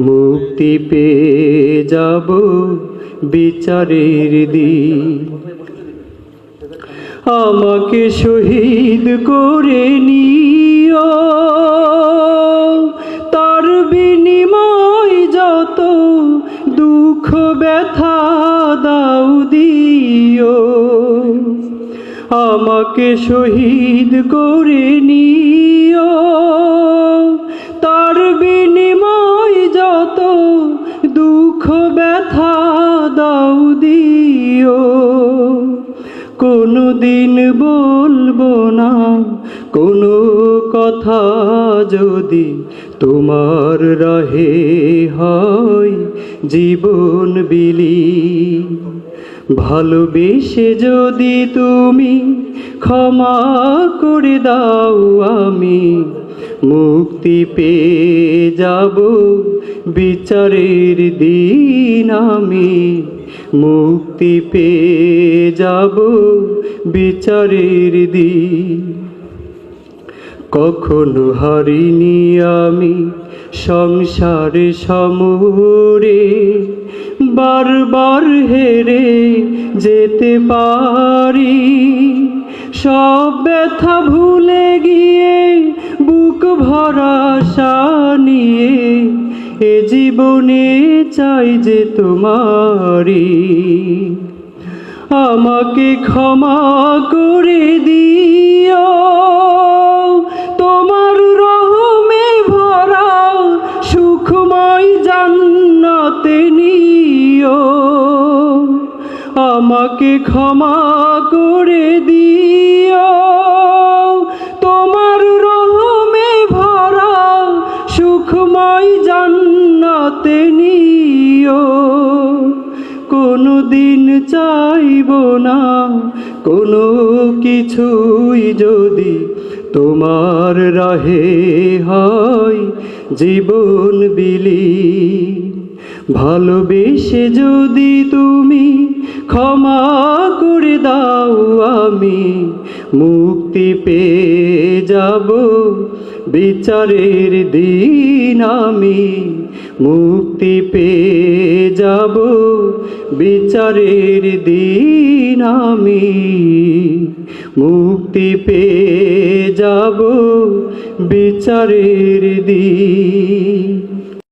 মুক্তি পেয়ে যাব বিচারের দিন। আমাকে শহীদ করে নিও। তার বিনিময় যত দুঃখ ব্যথা দাও দিও। আমাকে শহীদ করে নিও। তার বিনিময় ব্যথা দাও দিও। কোনো দিন বলব না, কোনো কথা যদি তোমার রাহে হয়, জীবন বিলি। ভালোবেসে যদি তুমি ক্ষমা করে দাও আমি মুক্তি পেয়ে যাব। বিচারের দিন আমি মুক্তি পেয়ে যাব। বিচারের দিন কখনো হারিনি আমি সংসারে সমরে। বারবার হেরে যেতে পারি। সব ব্যথা ভুলে গিয়ে এ জীবনে চাই যে তোমারি আমাকে ক্ষমা করে দিও। তোমার রহমে ভরা সুখময় জান্নাতে নিও। আমাকে ক্ষমা করে দিও। চাইব না। কোনো কিছুই যদি তোমার রাহে হয়, জীবন বিলি। ভালোবেসে যদি তুমি ক্ষমা করে দাও, আমি মুক্তি পেয়ে যাব। বিচারের দিন আমি মুক্তি পেয়ে যাব। বিচারের দিন আমি মুক্তি পেয়ে যাব। বিচারের দিন